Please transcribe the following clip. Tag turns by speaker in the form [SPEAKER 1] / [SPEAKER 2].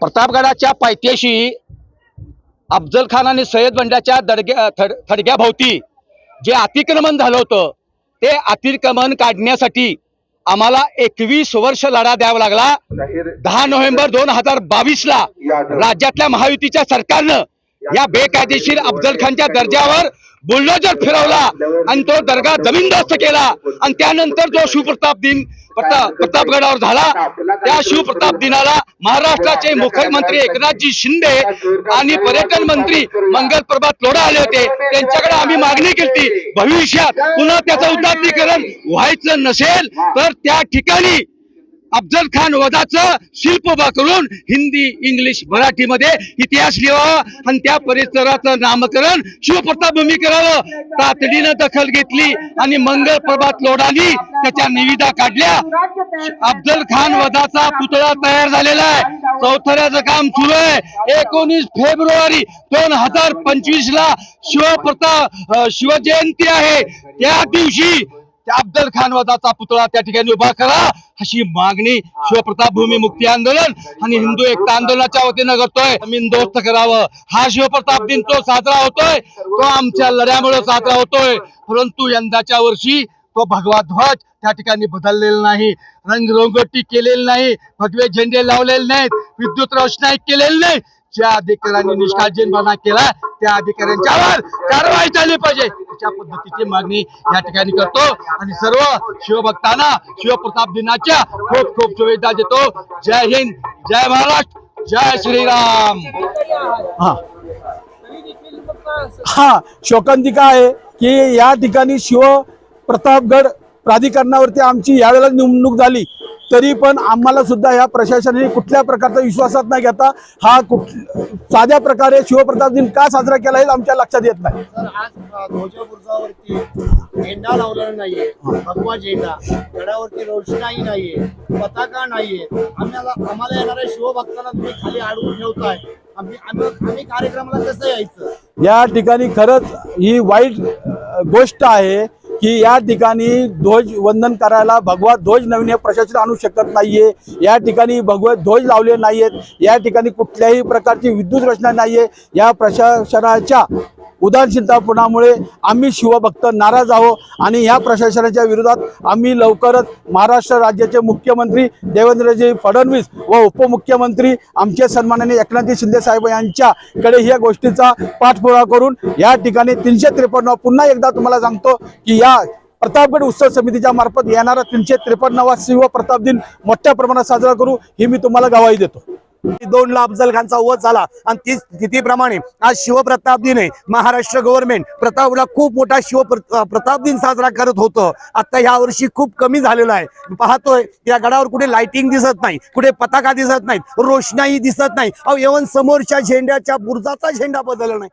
[SPEAKER 1] प्रतापगडाच्या पायथ्याशी अफजल खान आणि सय्यद बंड्याच्या दडग्या थड थडग्याभोवती जे अतिक्रमण झालं होतं ते अतिक्रमण काढण्यासाठी आम्हाला एकवीस वर्ष लढा द्यावा लागला. दहा नोव्हेंबर दोन हजार बावीस ला राज्यातल्या महायुतीच्या सरकारनं या बेकायदेशीर अफजल खानच्या दर्जावर बुलडोजर फिरवला आणि तो दर्गा जमीनदोस्त केला. आणि त्यानंतर जो शिवप्रताप दिन प्रताप प्रतापगडावर झाला त्या शिवप्रताप दिनाला महाराष्ट्राचे मुख्यमंत्री एकनाथजी शिंदे आणि पर्यटन मंत्री मंगल प्रभात लोढा आले होते. त्यांच्याकडे आम्ही मागणी केली. भविष्यात पुन्हा त्याचं उदात्तीकरण व्हायचं नसेल तर त्या ठिकाणी अफजल खान वधाचं शिल्प उभा करून हिंदी इंग्लिश मराठीमध्ये इतिहास लिहावा आणि त्या परिसराचं नामकरण शिवप्रताभूमी करावं. तातडीनं दखल घेतली आणि मंगल प्रभात लोढानी त्याच्या निविदा काढल्या. अफजल खान वधाचा पुतळा तयार झालेला आहे. चौथऱ्याचं काम सुरू आहे. एकोणीस फेब्रुवारी दोन हजार पंचवीस ला शिवप्रताप शिवजयंती आहे. त्या दिवशी त्या अफजल खान वधाचा पुतळा त्या ठिकाणी उभा करा. अशी मागणी शिवप्रताप भूमी मुक्ती आंदोलन आणि हिंदू एकता आंदोलनाच्या वतीनं करतोय. दोस्त करावं. हा शिवप्रताप दिन तो साजरा होतोय. तो आमच्या लढ्यामुळे साजरा होतोय. परंतु यंदाच्या वर्षी तो भगवा ध्वज त्या ठिकाणी बदललेला नाही. रंगरंगोटी केलेली नाही. भगवे झेंडे लावलेले नाहीत. विद्युत रोषणाई केलेली नाही. ज्या अधिकाऱ्यांनी निष्काळजीपणा केला त्या अधिकाऱ्यांच्यावर कारवाई झाली पाहिजे. अशा पद्धतीची मागणी या ठिकाणी करतो. आणि सर्व शिवभक्तांना शिवप्रताप दिनाच्या खूप खूप शुभेच्छा देतो. जय हिंद जय महाराष्ट्र जय श्रीराम.
[SPEAKER 2] हा. हा शोकांतिका आहे की या ठिकाणी शिव प्रतापगड प्राधिकरणावरती आमची यावेळेला निवडणूक झाली. तरी पण आम्हाला सुद्धा या प्रशासनाने कुठल्या प्रकारचा विश्वासात नाही घेता हा कुठ साध्या प्रकारे शिवप्रताप दिन का साजरा केला हे आमच्या लक्षात येत नाही.
[SPEAKER 3] झेंडा लावलेला नाहीये. भगवा झेंडा. गडावरती रोषणाई नाहीये. पताका नाहीये. आम्हाला आम्हाला येणाऱ्या शिवभक्तांना तुम्ही खाली अडवून ठेवताय. आम्ही आम्ही आम्ही कार्यक्रमाला कसं यायचं?
[SPEAKER 2] या ठिकाणी खरंच ही वाईट गोष्ट आहे. की या ठिकाणी ध्वज वंदन करायला भगवा ध्वज नवीन हे प्रशासन आणू शकत नाहीये. या ठिकाणी भगवा ध्वज लावले नाहीयेत. या ठिकाणी कुठल्याही प्रकारची विद्युत रचना नाहीये. या प्रशासनाच्या उदासीनतापणामुळे आम्ही शिवभक्त नाराज आहोत आणि ह्या प्रशासनाच्या विरोधात आम्ही लवकरच महाराष्ट्र राज्याचे मुख्यमंत्री देवेंद्रजी फडणवीस व उपमुख्यमंत्री आमचे सन्माननीय एकनाथजी शिंदे साहेब यांच्याकडे ह्या गोष्टीचा पाठपुरावा करून या ठिकाणी तीनशे त्रेपन्न पुन्हा एकदा तुम्हाला सांगतो की या प्रतापगड उत्सव समितीच्या मार्फत येणारा तीनशे त्रेपन्नवा शिव प्रताप दिन मोठ्या प्रमाणात साजरा करू ही मी तुम्हाला गवाही देतो.
[SPEAKER 3] दोन ला अफजल खानचा वध झाला. आणि तीच स्थितीप्रमाणे आज शिवप्रताप दिन आहे महाराष्ट्र गव्हर्नमेंट प्रतापला खूप मोठा शिव प्रताप दिन साजरा करत होतं. आता ह्या वर्षी खूप कमी झालेला आहे. पाहतोय या गडावर कुठे लाइटिंग दिसत नाही कुठे पताका दिसत नाहीत रोषणाई दिसत नाही. अहो एवन समोरच्या झेंड्याच्या बुर्जाचा झेंडा बदलला नाही.